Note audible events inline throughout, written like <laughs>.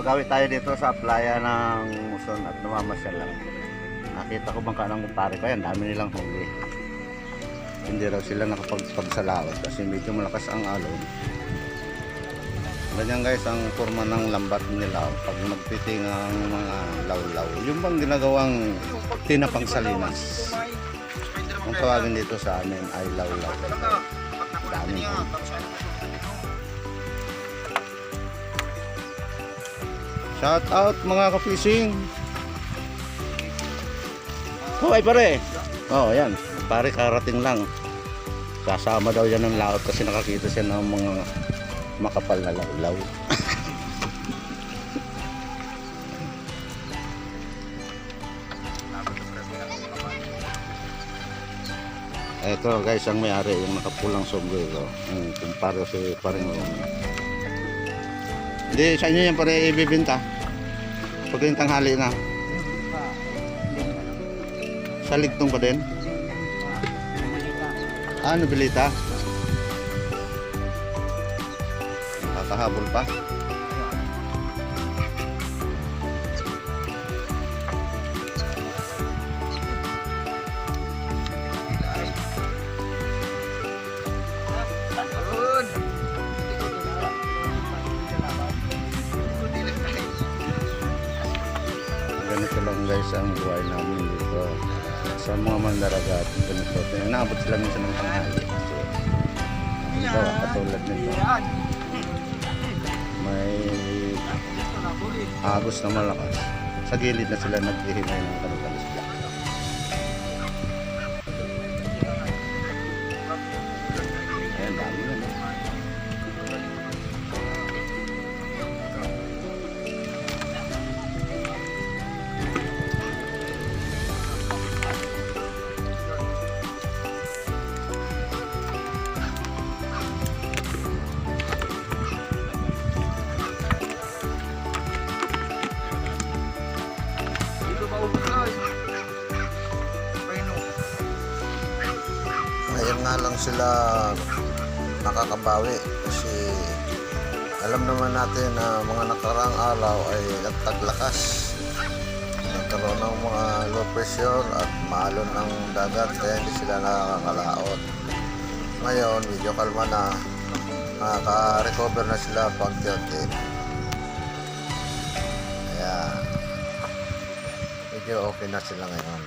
Napagawi tayo dito sa playa ng Muson at namamasyal lang. Nakita ko bangka ng kumpare ko yan, dami nilang huli. Hindi raw sila nakapagpagsalawat kasi medyo malakas ang alon. Ganyan guys ang forma ng lambat nila pag magpiting ang mga lawlaw. Yung bang ginagawang tinapang salinas. Ang tawagin dito sa amin ay lawlaw. Daming Shout out mga ka-fishing. Oh, ay pare. Oh, yan. Pare karating lang. Kasama daw yan ng laot kasi nakakita siya ng mga makapal na lawlaw. <laughs> Ito guys, ang may-ari yung nakapulang sombrero. Yung kumpare si paring Romy. Hindi, sa inyo yan pare ibibinta. Pag yung tanghali na. Sa ligtong pa din? Ah, nobilita? Nakakahabol pa? Lang guys ang buhay namin dito. Sa mga mandaragat, ganito. Naabot sila minsan ng tanghali. Kasi, ito, katulad nito. May agos na malakas. Sa gilid na sila naghihimay ng kanilang nga lang sila nakakabawi kasi alam naman natin na mga nakarang araw ay nagtaglakas. Nagkaroon ng mga low pressure at maalon ng dagat kaya hindi sila nakakalaot. Ngayon, medyo kalma na. Nakaka-recover na sila pag-unti. Kaya medyo okay na sila ngayon.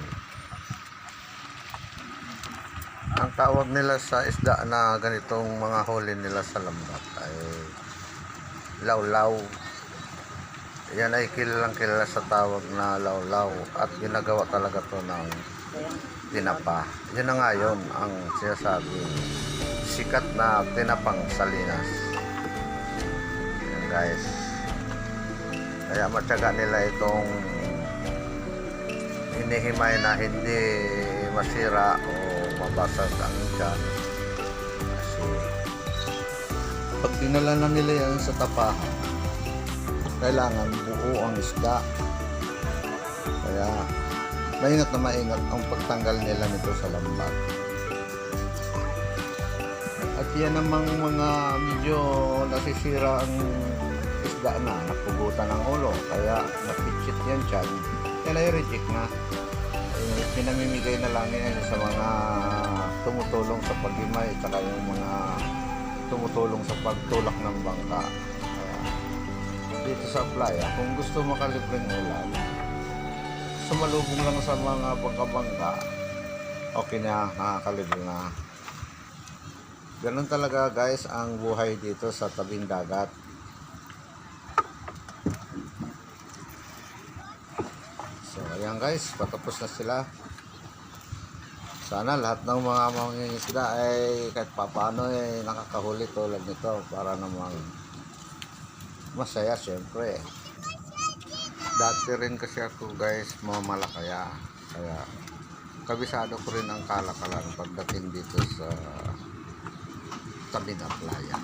Ang tawag nila sa isda na ganitong mga huli nila sa lambat ay lawlaw. Yan ay kilalang kilala sa tawag na lawlaw at ginagawa talaga to ng tinapa. Yan na nga yun ang sinasabing sikat na tinapang salinas. Yan guys. Kaya matyaga nila itong hinihimay na hindi masira o mabasag ang tiyan. Kasi pag dinala na nila yan sa tapahan, kailangan buo ang isda. Kaya maingat na maingat ang pagtanggal nila nito sa lambat. At yan namang mga medyo nasisira ang isda na, napugutan ng ulo, kaya napitchit yan dyan, yan ay reject na. Eh, pinamimigay na lang yan sa mga tumutulong sa pagimay, tsaka yung mga tumutulong sa pagtulak ng bangka. Dito sa playa, kung gusto makalibreng ulan, sumalubong lang sa mga bangka-bangka, okay na, nakakalibre na. Ganun talaga guys ang buhay dito sa tabing dagat. So ayan guys, patapos na sila. Sana lahat ng mga mangingisda ay kahit papaano ay nakakahuli tulad nito para namang masaya syempre. Dati rin kasi ako guys mamalakaya. Kaya kabisado ko rin ang kalakalan pagdating dito sa tabi ng playa.